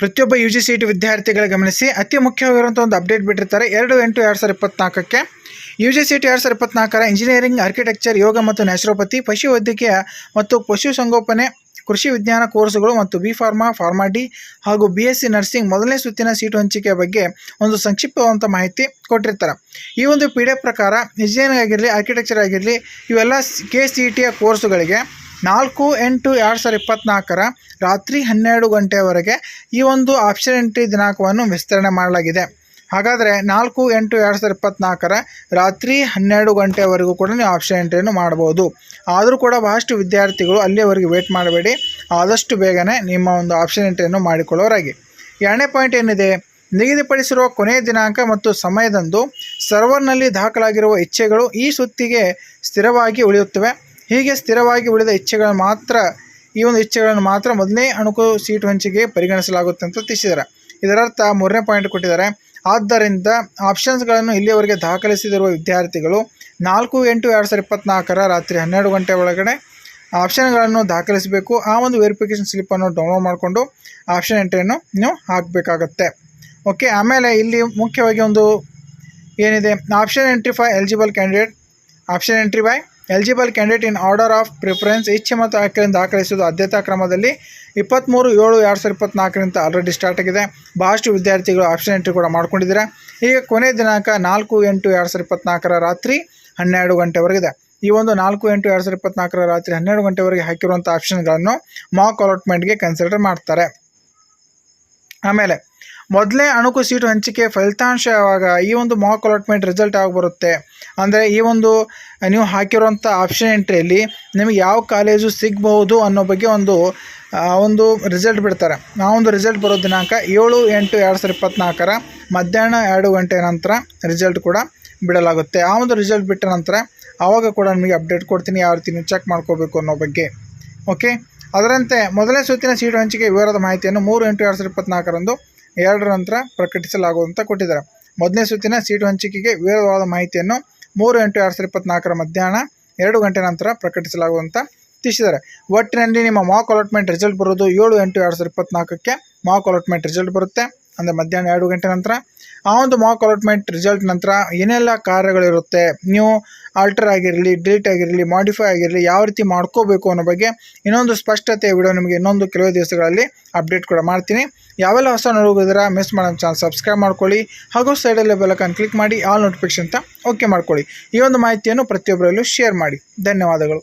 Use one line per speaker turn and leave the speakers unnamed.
ಪ್ರತಿಯೊಬ್ಬ you G C T ವಿದ್ಯಾರ್ಥಿಗಳ ಗಮನಿಸಿ. ಅತಿ ಮುಖ್ಯವಾಗಿರುವಂಥ ಒಂದು ಅಪ್ಡೇಟ್ ಬಿಟ್ಟಿರ್ತಾರೆ. ಎರಡು ಎಂಟು ಎರಡು ಸಾವಿರದ ಇಪ್ಪತ್ನಾಲ್ಕಕ್ಕೆ. ಯು ಜಿ ಸಿ ಟಿ ಎರಡು ಸಾವಿರದ ಇಪ್ಪತ್ನಾಲ್ಕರ ಇಂಜಿನಿಯರಿಂಗ್ ಆರ್ಕಿಟೆಕ್ಚರ್ ಯೋಗ ಮತ್ತು ನ್ಯಾಚುರೋಪತಿ ಪಶುವೈದ್ಯಕೀಯ ಮತ್ತು ಪಶುಸಂಗೋಪನೆ ಕೃಷಿ ವಿಜ್ಞಾನ ಕೋರ್ಸುಗಳು ಮತ್ತು ಬಿ ಫಾರ್ಮಾ ಫಾರ್ಮಾ ಡಿ ಹಾಗೂ ಬಿ ಎಸ್ ಸಿ ನರ್ಸಿಂಗ್ ಮೊದಲನೇ ಸುತ್ತಿನ ಸೀಟು ಹಂಚಿಕೆ ಬಗ್ಗೆ ಒಂದು ಸಂಕ್ಷಿಪ್ತವಾದಂಥ ಮಾಹಿತಿ ಕೊಟ್ಟಿರ್ತಾರೆ. ಈ ಒಂದು ಪಿ ಪ್ರಕಾರ ಇಂಜಿನಿಯರಿಂಗ್ ಆಗಿರಲಿ ಆರ್ಕಿಟೆಕ್ಚರ್ ಆಗಿರಲಿ, ಇವೆಲ್ಲ ಕೆ ಸಿ ಟಿಯ ಕೋರ್ಸುಗಳಿಗೆ ನಾಲ್ಕು ಎಂಟು ಎರಡು ಸಾವಿರದ ಇಪ್ಪತ್ತ್ನಾಲ್ಕರ ರಾತ್ರಿ ಹನ್ನೆರಡು ಗಂಟೆಯವರೆಗೆ ಈ ಒಂದು ಆಪ್ಷನ್ ಎಂಟ್ರಿ ದಿನಾಂಕವನ್ನು ವಿಸ್ತರಣೆ ಮಾಡಲಾಗಿದೆ. ಹಾಗಾದರೆ ನಾಲ್ಕು ಎಂಟು ಎರಡು ಸಾವಿರದ ಇಪ್ಪತ್ತ್ನಾಲ್ಕರ ರಾತ್ರಿ ಹನ್ನೆರಡು ಗಂಟೆವರೆಗೂ ಕೂಡ ನೀವು ಆಪ್ಷನ್ ಎಂಟ್ರಿಯನ್ನು ಮಾಡ್ಬೋದು ಆದರೂ ಕೂಡ ಬಹಳಷ್ಟು ವಿದ್ಯಾರ್ಥಿಗಳು ಅಲ್ಲಿಯವರೆಗೆ ವೇಟ್ ಮಾಡಬೇಡಿ. ಆದಷ್ಟು ಬೇಗನೆ ನಿಮ್ಮ ಒಂದು ಆಪ್ಷನ್ ಎಂಟ್ರಿಯನ್ನು ಮಾಡಿಕೊಳ್ಳೋರಾಗಿ ಎರಡನೇ ಪಾಯಿಂಟ್ ಏನಿದೆ? ನಿಗದಿಪಡಿಸಿರುವ ಕೊನೆಯ ದಿನಾಂಕ ಮತ್ತು ಸಮಯದಂದು ಸರ್ವರ್ನಲ್ಲಿ ದಾಖಲಾಗಿರುವ ಇಚ್ಛೆಗಳು ಈ ಸುತ್ತಿಗೆ ಸ್ಥಿರವಾಗಿ ಉಳಿಯುತ್ತವೆ. ಹೀಗೆ ಸ್ಥಿರವಾಗಿ ಉಳಿದ ಇಚ್ಛೆಗಳನ್ನು ಮಾತ್ರ, ಈ ಒಂದು ಇಚ್ಛೆಗಳನ್ನು ಮಾತ್ರ ಮೊದಲನೇ ಅಣುಕು ಸೀಟು ಹಂಚಿಕೆ ಪರಿಗಣಿಸಲಾಗುತ್ತೆ ಅಂತ ತಿಳಿಸಿದ್ದಾರೆ. ಇದರರ್ಥ ಮೂರನೇ ಪಾಯಿಂಟ್ ಕೊಟ್ಟಿದ್ದಾರೆ. ಆದ್ದರಿಂದ ಆಪ್ಷನ್ಸ್ಗಳನ್ನು ಇಲ್ಲಿಯವರೆಗೆ ದಾಖಲಿಸಿದಿರುವ ವಿದ್ಯಾರ್ಥಿಗಳು ನಾಲ್ಕು ಎಂಟು ಎರಡು ಸಾವಿರದ ಇಪ್ಪತ್ತ್ನಾಲ್ಕರ ರಾತ್ರಿ ಹನ್ನೆರಡು ಗಂಟೆ ಒಳಗಡೆ ಆಪ್ಷನ್ಗಳನ್ನು ದಾಖಲಿಸಬೇಕು. ಆ ಒಂದು ವೆರಿಫಿಕೇಷನ್ ಸ್ಲಿಪ್ಪನ್ನು ಡೌನ್ಲೋಡ್ ಮಾಡಿಕೊಂಡು ಆಪ್ಷನ್ ಎಂಟ್ರಿಯನ್ನು ನೀವು ಹಾಕಬೇಕಾಗತ್ತೆ. ಓಕೆ ಆಮೇಲೆ ಇಲ್ಲಿ ಮುಖ್ಯವಾಗಿ ಒಂದು ಏನಿದೆ? Option entry by eligible candidate option entry by eligible candidate in order of preference ಇಚ್ಛೆ ಮತ್ತು ಆಯ್ಕೆಯಿಂದ ದಾಖಲಿಸುವುದು ಆದ್ಯತಾ ಕ್ರಮದಲ್ಲಿ ಇಪ್ಪತ್ತ್ಮೂರು ಏಳು, ಎರಡು ಸಾವಿರದ ಇಪ್ಪತ್ತ್ನಾಲ್ಕರಿಂದ ಆಲ್ರೆಡಿ ಸ್ಟಾರ್ಟ್ ಆಗಿದೆ. ಬಹಳಷ್ಟು ವಿದ್ಯಾರ್ಥಿಗಳು ಆಪ್ಷನ್ ಎಂಟ್ರಿ ಕೂಡ ಮಾಡ್ಕೊಂಡಿದ್ದಾರೆ. ಈಗ ಕೊನೆ ದಿನಾಂಕ ನಾಲ್ಕು, ಎಂಟು, ಎರಡು ಸಾವಿರದ ಇಪ್ಪತ್ತ್ನಾಲ್ಕರ ರಾತ್ರಿ ಹನ್ನೆರಡು ಗಂಟೆವರೆಗಿದೆ. ಈ ಒಂದು ನಾಲ್ಕು, ಎಂಟು, ಎರಡು ಸಾವಿರದ ಇಪ್ಪತ್ತ್ನಾಲ್ಕರ ರಾತ್ರಿ ಹನ್ನೆರಡು ಗಂಟೆವರೆಗೆ ಹಾಕಿರುವಂಥ ಆಪ್ಷನ್ಗಳನ್ನು ಮಾಕ್ ಅಲಾಟ್ಮೆಂಟ್ಗೆ ಕನ್ಸಿಡರ್ ಮಾಡ್ತಾರೆ. ಆಮೇಲೆ ಮೊದಲೇ ಅಣುಕು ಸೀಟು ಹಂಚಿಕೆ ಫಲಿತಾಂಶ ಯಾವಾಗ ಈ ಒಂದು ಮಾಕ್ ಅಲಾಟ್ಮೆಂಟ್ ರಿಸಲ್ಟ್ ಆಗಿ ಬರುತ್ತೆ. ಅಂದರೆ ಈ ಒಂದು ನೀವು ಹಾಕಿರುವಂಥ ಆಪ್ಷನ್ ಎಂಟ್ರಿಯಲ್ಲಿ ನಿಮಗೆ ಯಾವ ಕಾಲೇಜು ಸಿಗಬಹುದು ಅನ್ನೋ ಬಗ್ಗೆ ಒಂದು ಒಂದು ರಿಸಲ್ಟ್ ಬಿಡ್ತಾರೆ. ಆ ಒಂದು ರಿಸಲ್ಟ್ ಬರೋ ದಿನಾಂಕ ಏಳು, ಎಂಟು, ಎರಡು ಸಾವಿರದ ಇಪ್ಪತ್ತ್ನಾಲ್ಕರ ಮಧ್ಯಾಹ್ನ ಎರಡು ಗಂಟೆ ನಂತರ ರಿಸಲ್ಟ್ ಕೂಡ ಬಿಡಲಾಗುತ್ತೆ. ಆ ಒಂದು ರಿಸಲ್ಟ್ ಬಿಟ್ಟ ನಂತರ ಆವಾಗ ಕೂಡ ನಿಮಗೆ ಅಪ್ಡೇಟ್ ಕೊಡ್ತೀನಿ, ಯಾವ ರೀತಿ ನೀವು ಚೆಕ್ ಮಾಡ್ಕೋಬೇಕು ಅನ್ನೋ ಬಗ್ಗೆ. ಓಕೆ ಅದರಂತೆ ಮೊದಲನೇ ಸುತ್ತಿನ ಸೀಟು ಹಂಚಿಕೆ ವಿವರದ ಮಾಹಿತಿಯನ್ನು ಮೂರು ಎಂಟು ಎರಡು ಸಾವಿರದ ಇಪ್ಪತ್ನಾಲ್ಕರಂದು ಎರಡರ ನಂತರ ಪ್ರಕಟಿಸಲಾಗುವಂತ ಕೊಟ್ಟಿದ್ದಾರೆ. ಮೊದಲನೇ ಸುತ್ತಿನ ಸೀಟು ಹಂಚಿಕೆಗೆ ವಿವರವಾದ ಮಾಹಿತಿಯನ್ನು ಮೂರು ಎಂಟು ಎರಡು ಸಾವಿರದ ಇಪ್ಪತ್ನಾಲ್ಕರ ಮಧ್ಯಾಹ್ನ ಎರಡು ಗಂಟೆ ನಂತರ ಪ್ರಕಟಿಸಲಾಗುವಂತ ತಿಳಿಸಿದ್ದಾರೆ. ಒಟ್ಟಿನಲ್ಲಿ ನಿಮ್ಮ ಮಾಕ್ ಅಲಾಟ್ಮೆಂಟ್ ರಿಸಲ್ಟ್ ಬರೋದು ಏಳು ಎಂಟು ಎರಡು ಸಾವಿರದ ಇಪ್ಪತ್ನಾಲ್ಕಕ್ಕೆ ಮಾಕ್ ಅಲಾಟ್ಮೆಂಟ್ ರಿಸಲ್ಟ್ ಬರುತ್ತೆ. ಅಂದರೆ ಮಧ್ಯಾಹ್ನ ಎರಡು ಗಂಟೆ ನಂತರ ಆ ಒಂದು ಮಾಕ್ ಅಲಾಟ್ಮೆಂಟ್ ರಿಸಲ್ಟ್ ನಂತರ ಏನೆಲ್ಲ ಕಾರ್ಯಗಳಿರುತ್ತೆ, ನೀವು ಆಲ್ಟರ್ ಆಗಿರಲಿ ಡಿಲೀಟ್ ಆಗಿರಲಿ ಮಾಡಿಫೈ ಆಗಿರಲಿ, ಯಾವ ರೀತಿ ಮಾಡ್ಕೋಬೇಕು ಅನ್ನೋ ಬಗ್ಗೆ ಇನ್ನೊಂದು ಸ್ಪಷ್ಟತೆ ವಿಡಿಯೋ ನಿಮಗೆ ಇನ್ನೊಂದು ಕೆಲವೇ ದಿವಸಗಳಲ್ಲಿ ಅಪ್ಡೇಟ್ ಕೂಡ ಮಾಡ್ತೀನಿ. ಯಾವೆಲ್ಲ ಹೊಸ ನೋಡೋದಿರ ಮಿಸ್ ಮಾಡೋ ಚಾನಲ್ ಸಬ್ಸ್ಕ್ರೈಬ್ ಮಾಡ್ಕೊಳ್ಳಿ. ಹಾಗೂ ಸೈಡಲ್ಲಿ ಬೆಲಕನ್ನು ಕ್ಲಿಕ್ ಮಾಡಿ ಆಲ್ ನೋಟಿಫಿಕೇಶನ್ ಅಂತ ಓಕೆ ಮಾಡ್ಕೊಳ್ಳಿ. ಈ ಒಂದು ಮಾಹಿತಿಯನ್ನು ಪ್ರತಿಯೊಬ್ಬರಲ್ಲೂ ಶೇರ್ ಮಾಡಿ. ಧನ್ಯವಾದಗಳು.